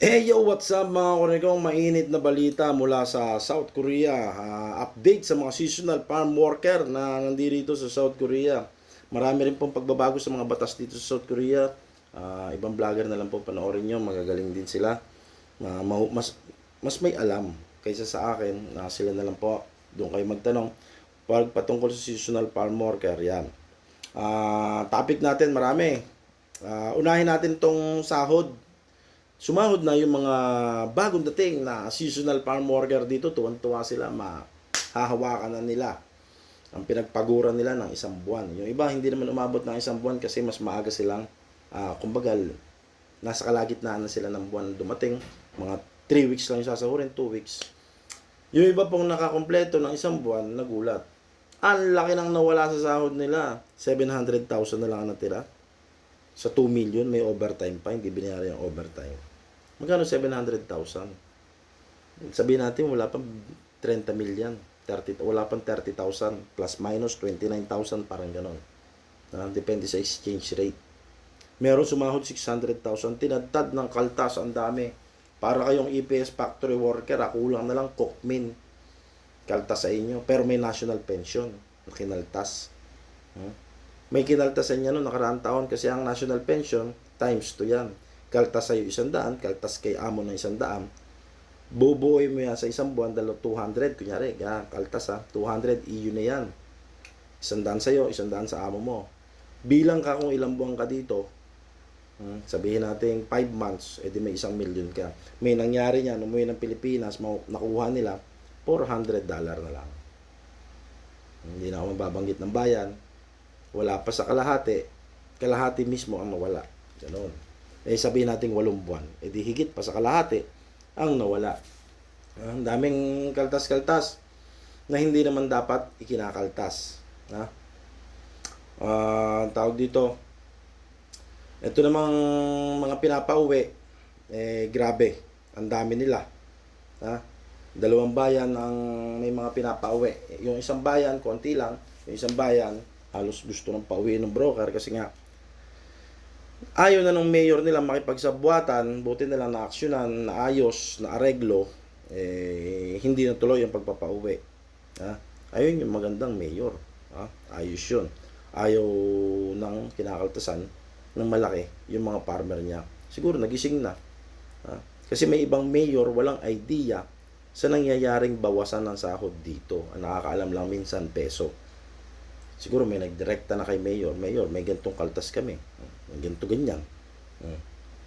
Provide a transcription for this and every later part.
Hey yo, what's up mga kunigong mainit na balita mula sa South Korea. Ah, update sa mga seasonal farm worker na nandito sa South Korea. Marami rin pong pagbabago sa mga batas dito sa South Korea. Ah, ibang vlogger na lang po panoorin nyo, magagaling din sila. Mahu- mas, mas may alam kaysa sa akin na sila na lang po. Doon kayo magtanong. Pag patungkol sa seasonal farm worker, yan. Ah, topic natin marami. Ah, unahin natin tong sahod sumahod na yung mga bagong dating na seasonal farm worker dito, tuwan-tuwa sila, mahahawakan na nila ang pinagpaguran nila ng isang buwan. Yung iba, hindi naman umabot ng isang buwan kasi mas maaga silang, ah, kumbaga, nasa kalagitnaan na sila ng buwan dumating. Mga 3 weeks lang yung sasahurin, 2 weeks. Yung iba pong nakakompleto ng isang buwan, nagulat. Ang laki nang nawala sa sahod nila. 700,000 na lang ang natira. Sa 2 million, may overtime pa, hindi binayaran yung overtime. Magkano 700,000? Sabihin natin, wala pang 30 million. 30, wala pang 30,000 plus minus 29,000 parang ganon. Na depende sa exchange rate. Meron sumahod 600,000. Tinadtad ng kaltas, ang dami. Para kayong EPS factory worker, ah, kulang na lang cookmin. Kaltas sa inyo. Pero may national pension na kinaltas. Hmm? May kinaltasan niya noong nakaraang taon kasi ang national pension times 2 yan. Kaltas sa'yo isang daan, kaltas kay amo ng isang daan. Bubuoy mo yan sa isang buwan, dalo 200, kunyari, yan, kaltas ha, 200, EU na yan. Isang daan sa'yo, isang daan sa amo mo. Bilang ka kung ilang buwan ka dito, hmm, sabihin natin 5 months, edi may isang million ka. May nangyari niyan, umuwi ng Pilipinas, nakuha nila, 400 dollar na lang. Hindi na ako mababanggit ng bayan, wala pa sa kalahati, kalahati mismo ang nawala. Ganon. Eh sabihin natin walong buwan, eh di higit pa sa kalahati ang nawala. Ah, Ang daming kaltas-kaltas na hindi naman dapat ikinakaltas. Ha? Ah, tawag dito, ito namang mga pinapauwi, eh grabe, ang dami nila. Ha? Dalawang bayan ang may mga pinapauwi. Yung isang bayan, konti lang. Yung isang bayan, halos gusto ng pauwi ng broker kasi nga ayaw na ng mayor nila makipagsabuatan, buti na lang na-aksyonan, naayos, na-areglo, eh, hindi na tuloy ang pagpapauwi. Ha? Ayun yung magandang mayor. Ha? Ayos yun. Ayaw ng kinakaltasan ng malaki yung mga farmer niya. Siguro nagising na. Ha? Kasi may ibang mayor walang idea sa nangyayaring bawasan ng sahod dito. Ang nakakaalam lang minsan peso. Siguro may nagdirekta na kay mayor. Mayor, may gantong kaltas kami. May ganito ganyan. Hmm.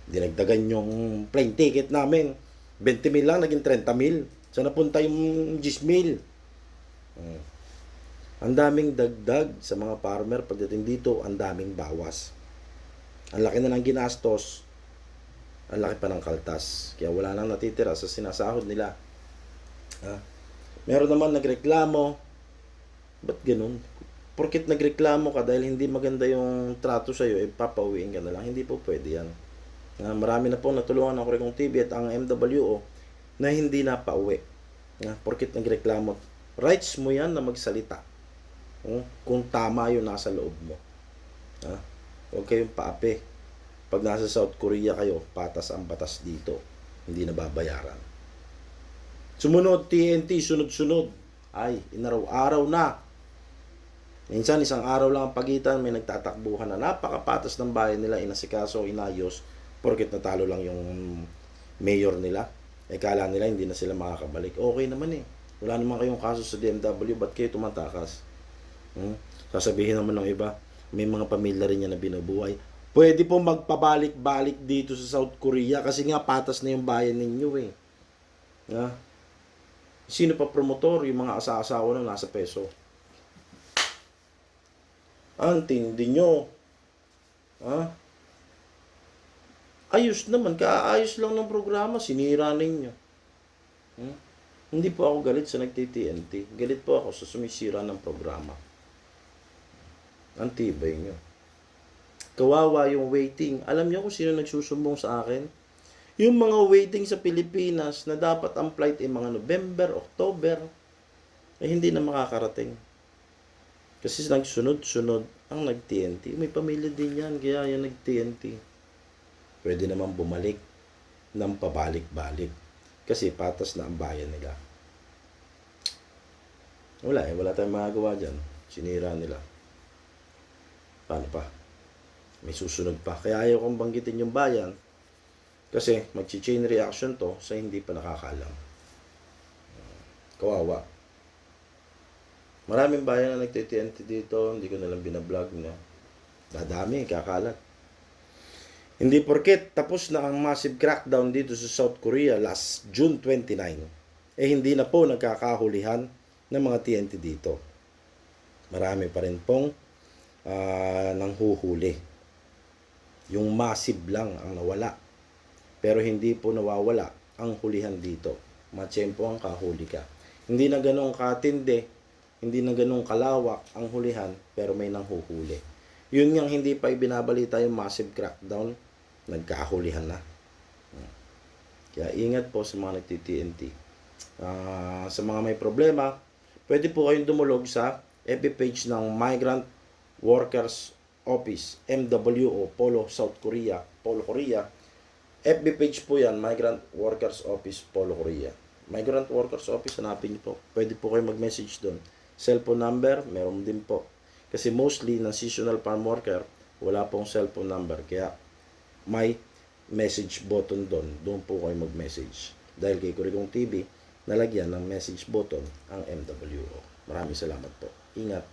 Dinagdagan yung plane ticket namin. 20 mil lang, naging 30 mil. Saan napunta yung 10 mil? Hmm. Ang daming dagdag sa mga farmer pagdating dito, ang daming bawas. Ang laki na ng ginastos, ang laki pa ng kaltas. Kaya wala nang natitira sa sinasahod nila. Ha? Meron naman nagreklamo. Ba't ganun? Porkit nagreklamo ka dahil hindi maganda yung trato sa'yo, eh papauwiin ka na lang. Hindi po pwede yan. Na marami na po natulungan ng Kurikong TV at ang MWO na hindi na pauwi. Na, porkit nagreklamo. Rights mo yan na magsalita. Hmm? Kung tama yung nasa loob mo. Ha? Huwag kayong paapi. Pag nasa South Korea kayo, patas ang batas dito. Hindi na babayaran. Sumunod, TNT, sunod-sunod. Ay, inaraw-araw na. Minsan, isang araw lang ang pagitan, may nagtatakbuhan na napakapatas ng bayan nila, inasikaso, inayos, porkit natalo lang yung mayor nila. Eh, kala nila hindi na sila makakabalik. Okay naman eh. Wala naman kayong kaso sa DMW, ba't kayo tumatakas? Hmm? Sasabihin naman ng iba, may mga pamilya rin niya na binubuhay. Pwede po magpabalik-balik dito sa South Korea kasi nga patas na yung bayan ninyo eh. Ha? Sino pa promotor? Yung mga asa-asawa na nasa peso. Ang tindi nyo. Ha? Ayos naman, kaayos lang ng programa, sinira ninyo. Hmm? Hindi po ako galit sa nagti-TNT. Galit po ako sa sumisira ng programa. Ang tibay nyo. Kawawa yung waiting. Alam niyo kung sino nagsusumbong sa akin? Yung mga waiting sa Pilipinas na dapat ang flight ay mga November, October, eh hindi na makakarating. Kasi nagsunod-sunod ang nag-TNT. May pamilya din yan, kaya yan nag-TNT. Pwede naman bumalik. ng pabalik-balik. Kasi patas na ang bayan nila. Wala eh, wala tayong magagawa dyan. Sinira nila. Paano pa? May susunod pa. Kaya ayaw kong banggitin yung bayan kasi mag-chain reaction to sa hindi pa nakakalam. Kawawa. Maraming bayan na nagtitnt dito, hindi ko nalang binablog na. Dadami, kakalat. Hindi porket tapos na ang massive crackdown dito sa South Korea last June 29, eh hindi na po nagkakahulihan ng mga TNT dito. Marami pa rin pong ah, nanghuhuli. Yung massive lang ang nawala. Pero hindi po nawawala ang hulihan dito. Matsyempo ang kahuli ka. Hindi na ganun katindi, hindi na ganun kalawak ang hulihan, pero may nanghuhuli. Yun yung hindi pa ibinabalita yung massive crackdown, nagkahulihan na. Kaya ingat po sa mga nagti-TNT. Ah, sa mga may problema, pwede po kayong dumulog sa FB page ng Migrant Workers Office, MWO, Polo, South Korea, Polo, Korea. FB page po yan, Migrant Workers Office, Polo, Korea. Migrant Workers Office, hanapin niyo po. Pwede po kayo mag-message doon. Cellphone number, meron din po. Kasi mostly ng seasonal farm worker, wala pong cellphone number. Kaya may message button doon. Doon po kayo mag-message. Dahil kay Kurikong TV, nalagyan ng message button ang MWO. Maraming salamat po. Ingat.